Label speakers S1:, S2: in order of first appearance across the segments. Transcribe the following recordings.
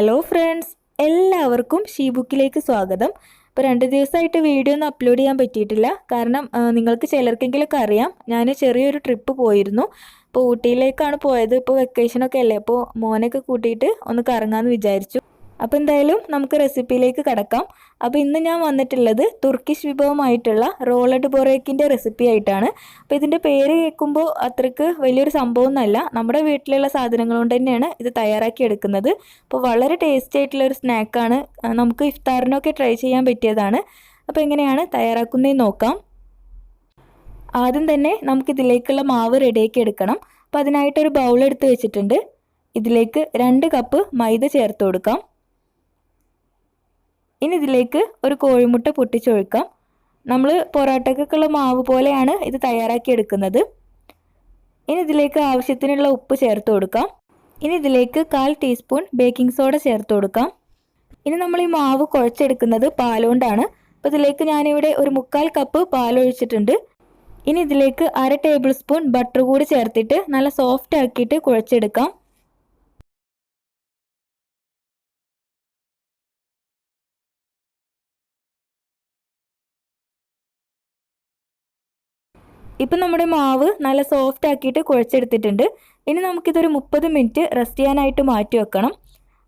S1: Hello friends എല്ലാവർക്കും ഷീബുക്കിലേക്ക് സ്വാഗതം. ഇപ്പോൾ രണ്ട് ദിവസമായിട്ട് വീഡിയോ ഒന്നും അപ്ലോഡ് ചെയ്യാൻ പറ്റിയിട്ടില്ല. കാരണം നിങ്ങൾക്ക് ചിലർക്കെങ്കിലൊക്കെ അറിയാം. ഞാൻ ചെറിയൊരു ട്രിപ്പ് പോയിരുന്നു. ഇപ്പോൾ ഊട്ടിയിലേക്കാണ് പോയത്. ഇപ്പോൾ വെക്കേഷനൊക്കെ അല്ലേ? അപ്പോൾ മോനൊക്കെ കൂട്ടിയിട്ട് ഒന്ന് കറങ്ങാമെന്ന് വിചാരിച്ചു. അപ്പോൾ എന്തായാലും നമുക്ക് റെസിപ്പിയിലേക്ക് കടക്കാം. അപ്പോൾ ഇന്ന് ഞാൻ വന്നിട്ടുള്ളത് തുർക്കിഷ് വിഭവമായിട്ടുള്ള റോളഡ് ബൊറേക്കിന്റെ റെസിപ്പി ആയിട്ടാണ്. അപ്പോൾ ഇതിന്റെ പേര് കേൾക്കുമ്പോൾ അത്രയ്ക്ക് വലിയൊരു സംഭവമൊന്നുമല്ല. നമ്മുടെ വീട്ടിലുള്ള സാധനങ്ങൾ കൊണ്ട് തന്നെയാണ് ഇത് തയ്യാറാക്കി എടുക്കുന്നത്. അപ്പോൾ വളരെ ടേസ്റ്റി ആയിട്ടുള്ള ഒരു സ്നാക്കാണ് നമുക്ക് ഇഫ്താറിനൊക്കെ ട്രൈ ചെയ്യാൻ പറ്റിയതാണ്. അപ്പോൾ എങ്ങനെയാണ് തയ്യാറാക്കുന്നതെന്ന് നോക്കാം. ആദ്യം തന്നെ നമുക്കിതിലേക്കുള്ള മാവ് റെഡിയാക്കി എടുക്കണം. അപ്പോൾ അതിനായിട്ടൊരു ബൗൾ എടുത്ത് വെച്ചിട്ടുണ്ട്. ഇതിലേക്ക് രണ്ട് കപ്പ് മൈദ ചേർത്ത് കൊടുക്കാം. ഇനി ഇതിലേക്ക് ഒരു കോഴിമുട്ട പൊട്ടിച്ചൊഴിക്കാം. നമ്മൾ പൊറോട്ടയ്ക്കൊക്കെയുള്ള മാവ് പോലെയാണ് ഇത് തയ്യാറാക്കി എടുക്കുന്നത്. ഇനി ഇതിലേക്ക് ആവശ്യത്തിനുള്ള ഉപ്പ് ചേർത്ത് കൊടുക്കാം. ഇനി ഇതിലേക്ക് കാൽ ടീസ്പൂൺ ബേക്കിംഗ് സോഡ ചേർത്ത് കൊടുക്കാം. ഇനി നമ്മൾ ഈ മാവ് കുഴച്ചെടുക്കുന്നത് പാലുകൊണ്ടാണ് അപ്പോൾ ഇതിലേക്ക് ഞാനിവിടെ ഒരു മുക്കാൽ കപ്പ് പാലൊഴിച്ചിട്ടുണ്ട്. ഇനി ഇതിലേക്ക് അര ടേബിൾ സ്പൂൺ ബട്ടർ കൂടി ചേർത്തിട്ട് നല്ല സോഫ്റ്റ് ആക്കിയിട്ട് കുഴച്ചെടുക്കാം. ഇപ്പം നമ്മുടെ മാവ് നല്ല സോഫ്റ്റ് ആക്കിയിട്ട് കുഴച്ചെടുത്തിട്ടുണ്ട്. ഇനി നമുക്കിതൊരു മുപ്പത് മിനിറ്റ് റെസ്റ്റ് ചെയ്യാനായിട്ട് മാറ്റി വെക്കണം.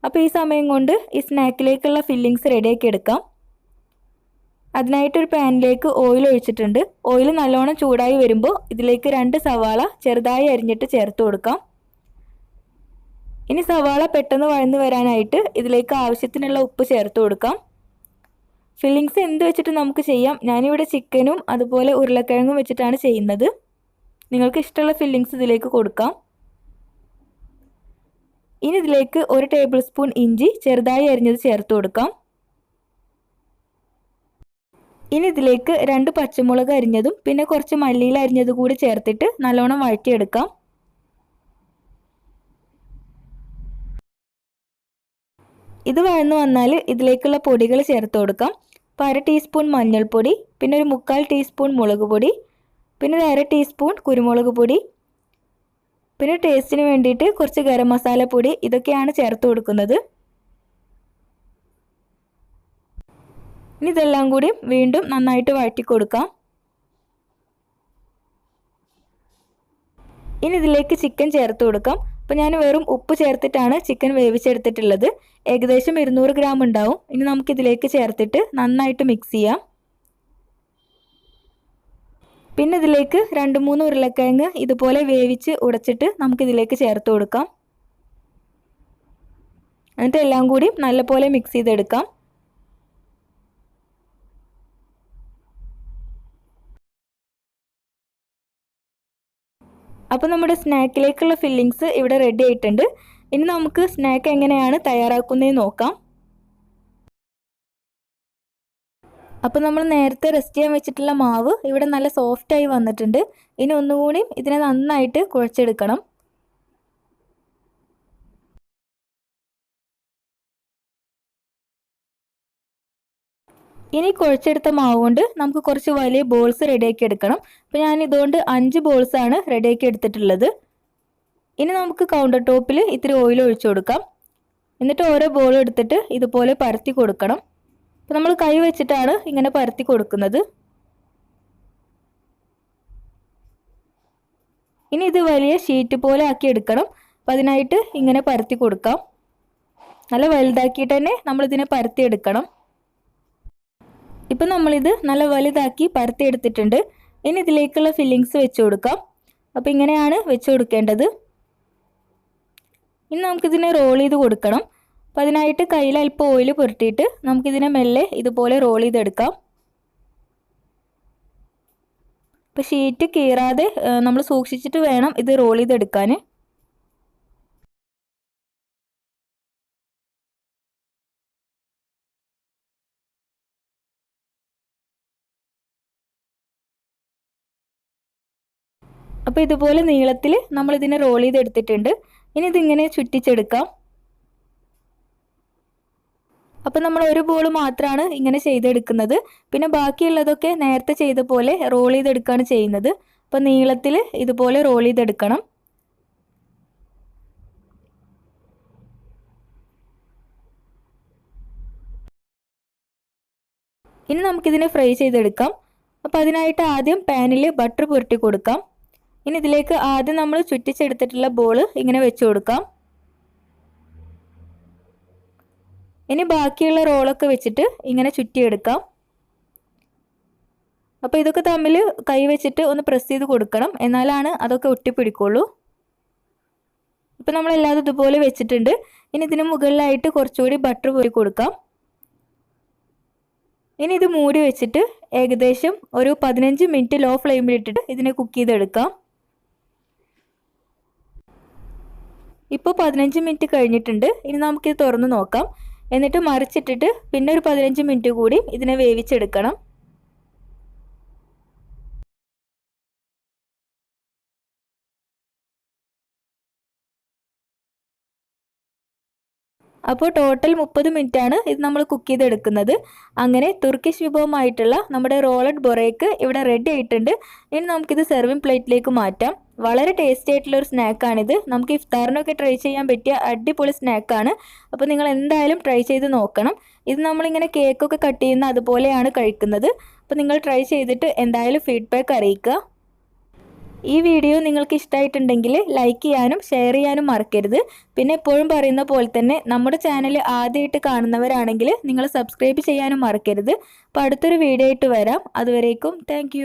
S1: അപ്പോൾ ഈ സമയം കൊണ്ട് ഈ സ്നാക്കിലേക്കുള്ള ഫില്ലിങ്സ് റെഡിയാക്കി എടുക്കാം. അതിനായിട്ടൊരു പാനിലേക്ക് ഓയിൽ ഒഴിച്ചിട്ടുണ്ട്. ഓയിൽ നല്ലോണം ചൂടായി വരുമ്പോൾ ഇതിലേക്ക് രണ്ട് സവാള ചെറുതായി അരിഞ്ഞിട്ട് ചേർത്ത് കൊടുക്കാം. ഇനി സവാള പെട്ടെന്ന് വഴന്നു വരാനായിട്ട് ഇതിലേക്ക് ആവശ്യത്തിനുള്ള ഉപ്പ് ചേർത്ത് കൊടുക്കാം. ഫില്ലിങ്സ് എന്ത് വെച്ചിട്ട് നമുക്ക് ചെയ്യാം. ഞാനിവിടെ ചിക്കനും അതുപോലെ ഉരുളക്കിഴങ്ങും വെച്ചിട്ടാണ് ചെയ്യുന്നത്. നിങ്ങൾക്ക് ഇഷ്ടമുള്ള ഫില്ലിങ്സ് ഇതിലേക്ക് കൊടുക്കാം. ഇനി ഇതിലേക്ക് ഒരു ടേബിൾ സ്പൂൺ ഇഞ്ചി ചെറുതായി അരിഞ്ഞത് ചേർത്ത് കൊടുക്കാം. ഇനി ഇതിലേക്ക് രണ്ട് പച്ചമുളക് അരിഞ്ഞതും പിന്നെ കുറച്ച് മല്ലിയിൽ അരിഞ്ഞതും കൂടി ചേർത്തിട്ട് നല്ലോണം വഴറ്റിയെടുക്കാം. ഇത് വഴന്നു വന്നാൽ ഇതിലേക്കുള്ള പൊടികൾ ചേർത്ത് കൊടുക്കാം. അപ്പോൾ അര ടീസ്പൂൺ മഞ്ഞൾപ്പൊടി പിന്നെ ഒരു മുക്കാൽ ടീസ്പൂൺ മുളക് പൊടി പിന്നെ ഒരു അര ടീസ്പൂൺ കുരുമുളക് പൊടി. പിന്നെ ടേസ്റ്റിന് വേണ്ടിയിട്ട് കുറച്ച് ഗരം മസാല പൊടി ഇതൊക്കെയാണ് ചേർത്ത് കൊടുക്കുന്നത്. ഇനി ഇതെല്ലാം കൂടി വീണ്ടും നന്നായിട്ട് വഴറ്റി കൊടുക്കാം. ഇനി ഇതിലേക്ക് ചിക്കൻ ചേർത്ത് കൊടുക്കാം. അപ്പോൾ ഞാൻ വെറും ഉപ്പ് ചേർത്തിട്ടാണ് ചിക്കൻ വേവിച്ചെടുത്തിട്ടുള്ളത്. ഏകദേശം ഇരുന്നൂറ് ഗ്രാം ഉണ്ടാവും. ഇനി നമുക്കിതിലേക്ക് ചേർത്തിട്ട് നന്നായിട്ട് മിക്സ് ചെയ്യാം. പിന്നെ ഇതിലേക്ക് രണ്ട് മൂന്ന് ഉരുളക്കിഴങ്ങ് ഇതുപോലെ വേവിച്ച് ഉടച്ചിട്ട് നമുക്കിതിലേക്ക് ചേർത്ത് കൊടുക്കാം. എന്നിട്ട് എല്ലാം കൂടി നല്ലപോലെ മിക്സ് ചെയ്തെടുക്കാം. അപ്പോൾ നമ്മുടെ സ്നാക്കിലേക്കുള്ള ഫില്ലിങ്സ് ഇവിടെ റെഡി ആയിട്ടുണ്ട്. ഇനി നമുക്ക് സ്നാക്ക് എങ്ങനെയാണ് തയ്യാറാക്കുന്നതെന്ന് നോക്കാം. അപ്പോൾ നമ്മൾ നേരത്തെ റെസ്റ്റ് ചെയ്യാൻ വെച്ചിട്ടുള്ള മാവ് ഇവിടെ നല്ല സോഫ്റ്റായി വന്നിട്ടുണ്ട്. ഇനി ഒന്നുകൂടി ഇതിനെ നന്നായിട്ട് കുഴച്ചെടുക്കണം. ഇനി കുഴച്ചെടുത്ത മാവ് കൊണ്ട് നമുക്ക് കുറച്ച് വലിയ ബോൾസ് റെഡിയാക്കി എടുക്കണം. അപ്പോൾ ഞാൻ ഇതുകൊണ്ട് അഞ്ച് ബോൾസ് ആണ് റെഡിയാക്കി എടുത്തിട്ടുള്ളത്. ഇനി നമുക്ക് കൗണ്ടർ ടോപ്പിൽ ഇത്തിരി ഓയിൽ ഒഴിച്ചു കൊടുക്കാം. എന്നിട്ട് ഓരോ ബോൾ എടുത്തിട്ട് ഇതുപോലെ പരത്തി കൊടുക്കണം. അപ്പോൾ നമ്മൾ കൈ വെച്ചിട്ടാണ് ഇങ്ങനെ പരത്തി കൊടുക്കുന്നത്. ഇനി ഇത് വലിയ ഷീറ്റ് പോലെ ആക്കി എടുക്കണം. അപ്പം അതിനായിട്ട് ഇങ്ങനെ പരത്തി കൊടുക്കാം. നല്ല വലുതാക്കിയിട്ട് തന്നെ നമ്മളിതിനെ പരത്തി എടുക്കണം. ഇപ്പം നമ്മളിത് നല്ല വലുതാക്കി പരത്തി എടുത്തിട്ടുണ്ട്. ഇനി ഇതിലേക്കുള്ള ഫില്ലിങ്സ് വെച്ച് കൊടുക്കാം. അപ്പോൾ ഇങ്ങനെയാണ് വെച്ച് കൊടുക്കേണ്ടത്. ഇനി നമുക്കിതിനെ റോൾ ചെയ്ത് കൊടുക്കണം. അപ്പോൾ അതിനായിട്ട് കയ്യിൽ അല്പം ഓയിൽ പുരട്ടിയിട്ട് നമുക്കിതിനെ മെല്ലെ ഇതുപോലെ റോൾ ചെയ്തെടുക്കാം. അപ്പോൾ ഷീറ്റ് കീറാതെ നമ്മൾ സൂക്ഷിച്ചിട്ട് വേണം ഇത് റോൾ ചെയ്തെടുക്കാൻ. അപ്പോൾ ഇതുപോലെ നീളത്തിൽ നമ്മളിതിനെ റോൾ ചെയ്തെടുത്തിട്ടുണ്ട്. ഇനി ഇതിങ്ങനെ ചുറ്റിച്ചെടുക്കാം. അപ്പോൾ നമ്മൾ ഒരു ബോൾ മാത്രമാണ് ഇങ്ങനെ ചെയ്തെടുക്കുന്നത്. പിന്നെ ബാക്കിയുള്ളതൊക്കെ നേരത്തെ ചെയ്ത പോലെ റോൾ ചെയ്തെടുക്കുകയാണ് ചെയ്യുന്നത്. അപ്പോൾ നീളത്തിൽ ഇതുപോലെ റോൾ ചെയ്തെടുക്കണം. ഇനി നമുക്കിതിനെ ഫ്രൈ ചെയ്തെടുക്കാം. അപ്പോൾ അതിനായിട്ട് ആദ്യം പാനിൽ ബട്ടർ പുരട്ടി കൊടുക്കാം. ഇനി ഇതിലേക്ക് ആദ്യം നമ്മൾ ചുറ്റിച്ചെടുത്തിട്ടുള്ള ബോൾ ഇങ്ങനെ വെച്ച് കൊടുക്കാം. ഇനി ബാക്കിയുള്ള റോളൊക്കെ വെച്ചിട്ട് ഇങ്ങനെ ചുറ്റിയെടുക്കാം. അപ്പോൾ ഇതൊക്കെ തമ്മിൽ കൈ വെച്ചിട്ട് ഒന്ന് പ്രസ് ചെയ്ത് കൊടുക്കണം. എന്നാലാണ് അതൊക്കെ ഒട്ടിപ്പിടിക്കുള്ളൂ. ഇപ്പം നമ്മളെല്ലാതും ഇതുപോലെ വെച്ചിട്ടുണ്ട്. ഇനി ഇതിന് മുകളിലായിട്ട് കുറച്ചുകൂടി ബട്ടർ പൊരി കൊടുക്കാം. ഇനി ഇത് മൂടി വെച്ചിട്ട് ഏകദേശം ഒരു പതിനഞ്ച് മിനിറ്റ് ലോ ഫ്ലെയിമിലിട്ടിട്ട് ഇതിനെ കുക്ക് ചെയ്തെടുക്കാം. ഇപ്പോൾ പതിനഞ്ച് മിനിറ്റ് കഴിഞ്ഞിട്ടുണ്ട്. ഇനി നമുക്കിത് തുറന്ന് നോക്കാം. എന്നിട്ട് മറിച്ചിട്ടിട്ട് പിന്നെ ഒരു പതിനഞ്ച് മിനിറ്റ് കൂടി ഇതിനെ വേവിച്ചെടുക്കണം. അപ്പോൾ ടോട്ടൽ മുപ്പത് ആണ് ഇത് നമ്മൾ കുക്ക് ചെയ്തെടുക്കുന്നത്. അങ്ങനെ തുർക്കിഷ് വിഭവമായിട്ടുള്ള നമ്മുടെ റോളഡ് ബൊറേക്ക് ഇവിടെ റെഡി ആയിട്ടുണ്ട്. ഇനി നമുക്കിത് സെർവിങ് പ്ലേറ്റിലേക്ക് മാറ്റാം. വളരെ ടേസ്റ്റി ആയിട്ടുള്ള ഒരു സ്നാക്കാണിത് നമുക്ക് ഇഫ്താറിനൊക്കെ ട്രൈ ചെയ്യാൻ പറ്റിയ അടിപൊളി സ്നാക്കാണ് അപ്പോൾ നിങ്ങൾ എന്തായാലും ട്രൈ ചെയ്ത് നോക്കണം. ഇത് നമ്മളിങ്ങനെ കേക്കൊക്കെ കട്ട് ചെയ്യുന്ന അതുപോലെയാണ് കഴിക്കുന്നത്. അപ്പോൾ നിങ്ങൾ ട്രൈ ചെയ്തിട്ട് എന്തായാലും ഫീഡ്ബാക്ക് അറിയിക്കുക. ഈ വീഡിയോ നിങ്ങൾക്ക് ഇഷ്ടമായിട്ടുണ്ടെങ്കിൽ ലൈക്ക് ചെയ്യാനും ഷെയർ ചെയ്യാനും മറക്കരുത്. പിന്നെ എപ്പോഴും പറയുന്ന പോലെ തന്നെ നമ്മുടെ ചാനൽ ആദ്യമായിട്ട് കാണുന്നവരാണെങ്കിൽ നിങ്ങൾ സബ്സ്ക്രൈബ് ചെയ്യാനും മറക്കരുത്. അപ്പോൾ അടുത്തൊരു വീഡിയോ ആയിട്ട് വരാം. അതുവരേക്കും താങ്ക്